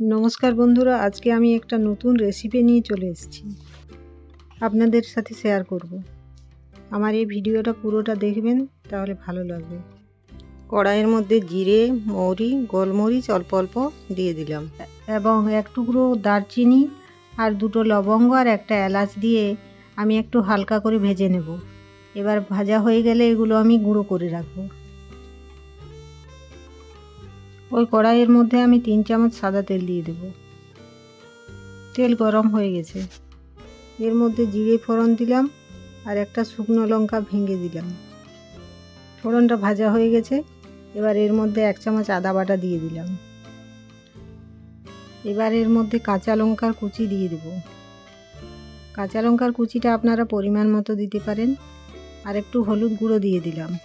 নমস্কার বন্ধুরা, আজকে আমি একটা নতুন রেসিপি নিয়ে চলে এসেছি। আপনাদের সাথে শেয়ার করব। আমার এই ভিডিওটা পুরোটা দেখবেন, তাহলে ভালো লাগবে। কড়াইয়ের মধ্যে জিরে, মৌরি, গোলমরিচ অল্প অল্প দিয়ে দিলাম। এবং এক টুকরো দারচিনি আর দুটো লবঙ্গ আর একটা এলাচ দিয়ে আমি একটু হালকা করে ভেজে নেব। এবার ভাজা হয়ে গেলে এগুলো আমি গুঁড়ো করে রাখব। ওই কড়াইয়ের মধ্যে আমি তিন চামচ সাদা তেল দিয়ে দেব। তেল গরম হয়ে গেছে। এর মধ্যে জিরে ফোড়ন দিলাম আর একটা শুকনো লঙ্কা ভেঙে দিলাম। ফোড়নটা ভাজা হয়ে গেছে। এবার এর মধ্যে এক চামচ আদা বাটা দিয়ে দিলাম। এবার এর মধ্যে কাঁচা লঙ্কার কুচি দিয়ে দেব। কাঁচা লঙ্কার কুচিটা আপনারা পরিমাণ মতো দিতে পারেন। আর একটু হলুদ গুঁড়ো দিয়ে দিলাম।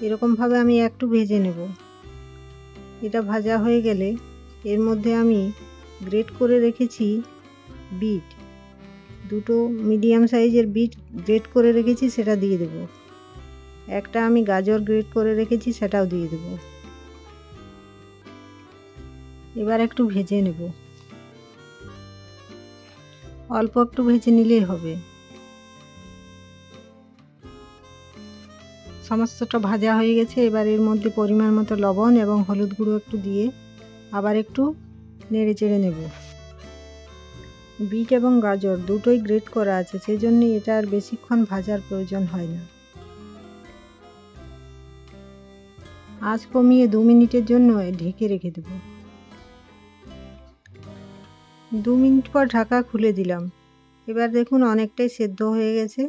এরকমভাবে আমি একটু ভেজে নেব। এটা ভাজা হয়ে গেলে এর মধ্যে আমি গ্রেট করে রেখেছি বিট। দুটো মিডিয়াম সাইজের বিট গ্রেট করে রেখেছি, সেটা দিয়ে দেব। একটা আমি গাজর গ্রেট করে রেখেছি, সেটাও দিয়ে দেব। এবার একটু ভেজে নেব। অল্প একটু ভেজে নিলেই হবে। সমস্তটা ভাজা হয়ে গেছে। এবার এর মধ্যে পরিমাণ মতো লবণ এবং হলুদ গুঁড়ো একটু দিয়ে আবার একটু নেড়ে চেড়ে নেব। বিট এবং গাজর দুটোই গ্রেট করা আছে সেই জন্য এটা আর বেশিক্ষণ ভাজার প্রয়োজন হয় না। আঁচ কমিয়ে দু মিনিটের জন্য ঢেকে রেখে দেব। দু মিনিট পর ঢাকা খুলে দিলাম। এবার দেখুন অনেকটাই সেদ্ধ হয়ে গেছে।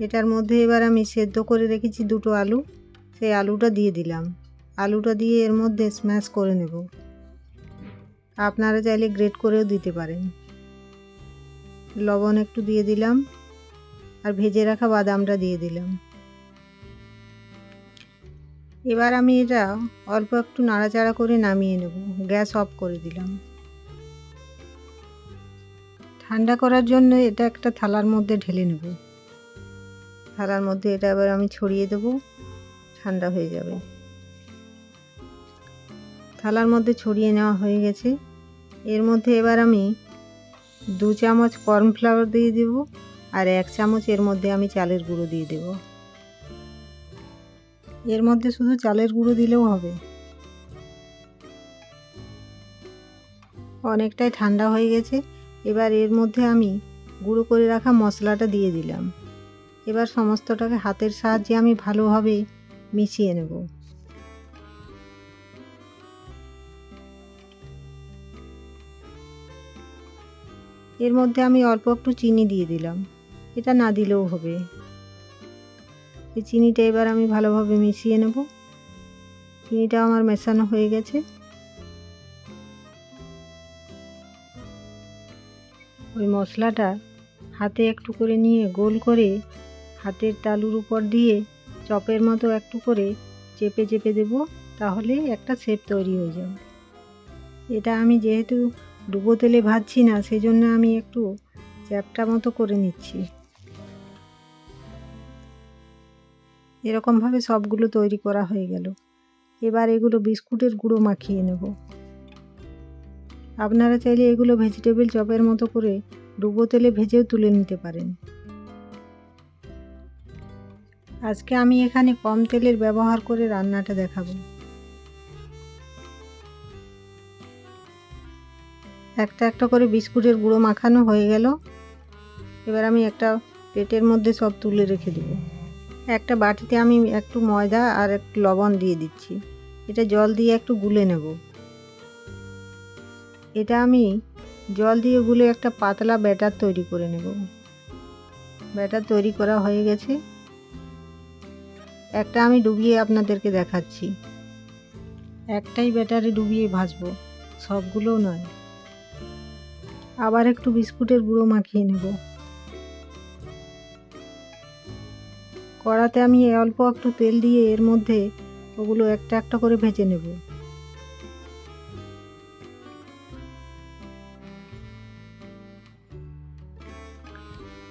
এটার মধ্যে এবার আমি সেদ্ধ করে রেখেছি দুটো আলু। সেই আলুটা দিয়ে দিলাম। আলুটা দিয়ে এর মধ্যে স্ম্যাশ করে নেব। আপনারা চাইলে গ্রেট করেও দিতে পারেন। লবণ একটু দিয়ে দিলাম আর ভেজে রাখা বাদামটা দিয়ে দিলাম। এবার আমি এটা অল্প একটু নাড়াচাড়া করে নামিয়ে নেব। গ্যাস অফ করে দিলাম। ঠান্ডা করার জন্য এটা একটা থালার মধ্যে ঢেলে নেব। থালার মধ্যে এটা এবার আমি ছড়িয়ে দেব, ঠান্ডা হয়ে যাবে। থালার মধ্যে ছড়িয়ে নেওয়া হয়ে গেছে। এর মধ্যে এবার আমি দু চামচ কর্নফ্লাওয়ার দিয়ে দেব আর এক চামচ এর মধ্যে আমি চালের গুঁড়ো দিয়ে দেব। এর মধ্যে শুধু চালের গুঁড়ো দিলেও হবে। অনেকটাই ঠান্ডা হয়ে গেছে। এবার এর মধ্যে আমি গুঁড়ো করে রাখা মশলাটা দিয়ে দিলাম। এবার সমস্তটাকে হাতের সাহায্যে আমি ভালোভাবে মিশিয়ে নেব। এর মধ্যে আমি অল্প একটু চিনি দিয়ে দিলাম। এটা না দিলেও হবে। এই চিনিটা এবার আমি ভালোভাবে মিশিয়ে নেব। চিনিটা আমার মেশানো হয়ে গেছে। ওই মশলাটা হাতে একটু করে নিয়ে গোল করে হাতের তালুর উপর দিয়ে চপের মতো একটু করে চেপে চেপে দেব, তাহলে একটা শেপ তৈরি হয়ে যাবে। এটা আমি যেহেতু ডুবো তেলে ভাজছি না, সেজন্য আমি একটু চ্যাপটা মতো করে নিচ্ছি। এরকমভাবে সবগুলো তৈরি করা হয়ে গেল। এবার এগুলো বিস্কুটের গুঁড়ো মাখিয়ে নেব। আপনারা চাইলে এগুলো ভেজিটেবল চপের মতো করে ডুবো তেলে ভেজেও তুলে নিতে পারেন। আজকে আমি এখানে কম তেলের ব্যবহার করে রান্নাটা দেখাবো। একটা একটা করে বিস্কুটের গুঁড়ো মাখানো হয়ে গেল। এবার আমি একটা পেটের মধ্যে সব তুলে রেখে দেবো। একটা বাটিতে আমি একটু ময়দা আর একটু লবণ দিয়ে দিচ্ছি। এটা জল দিয়ে একটু গুলে নেব। এটা আমি জল দিয়ে গুলে একটা পাতলা ব্যাটার তৈরি করে নেব। ব্যাটার তৈরি করা হয়ে গেছে। একটা আমি ডুবিয়ে আপনাদেরকে দেখাচ্ছি। একটাই ব্যাটারে ডুবিয়ে ভাজবো সবগুলো নয়। আবার একটু বিস্কুটের গুঁড়ো মাখিয়ে নেব। কড়াতে আমি অল্প একটু তেল দিয়ে এর মধ্যে ওগুলো একটা একটা করে ভেজে নেব।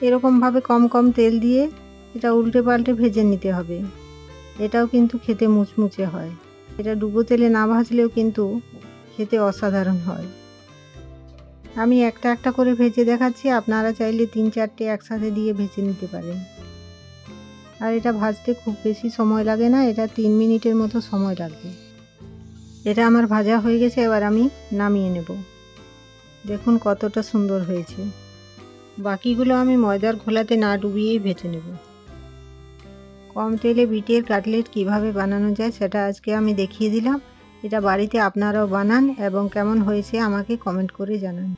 এরকমভাবে কম কম তেল দিয়ে এটা উল্টে পাল্টে ভেজে নিতে হবে। এটাও কিন্তু খেতে মুচমুচে হয়। এটা ডুবো তেলে না ভাজলেও কিন্তু খেতে অসাধারণ হয়। আমি একটা একটা করে ভেজে দেখাচ্ছি, আপনারা চাইলে তিন চারটে একসাথে দিয়ে ভেজে নিতে পারেন। আর এটা ভাজতে খুব বেশি সময় লাগে না, এটা তিন মিনিটের মতো সময় লাগবে। এটা আমার ভাজা হয়ে গেছে, এবার আমি নামিয়ে নেব। দেখুন কতটা সুন্দর হয়েছে। বাকিগুলো আমি ময়দার ঘোলাতে না ডুবিয়েই ভেজে নেব। কম তেলে বিটের কাটলেট কীভাবে বানানো যায় সেটা আজকে আমি দেখিয়ে দিলাম। এটা বাড়িতে আপনারাও বানান এবং কেমন হয়েছে আমাকে কমেন্ট করে জানান।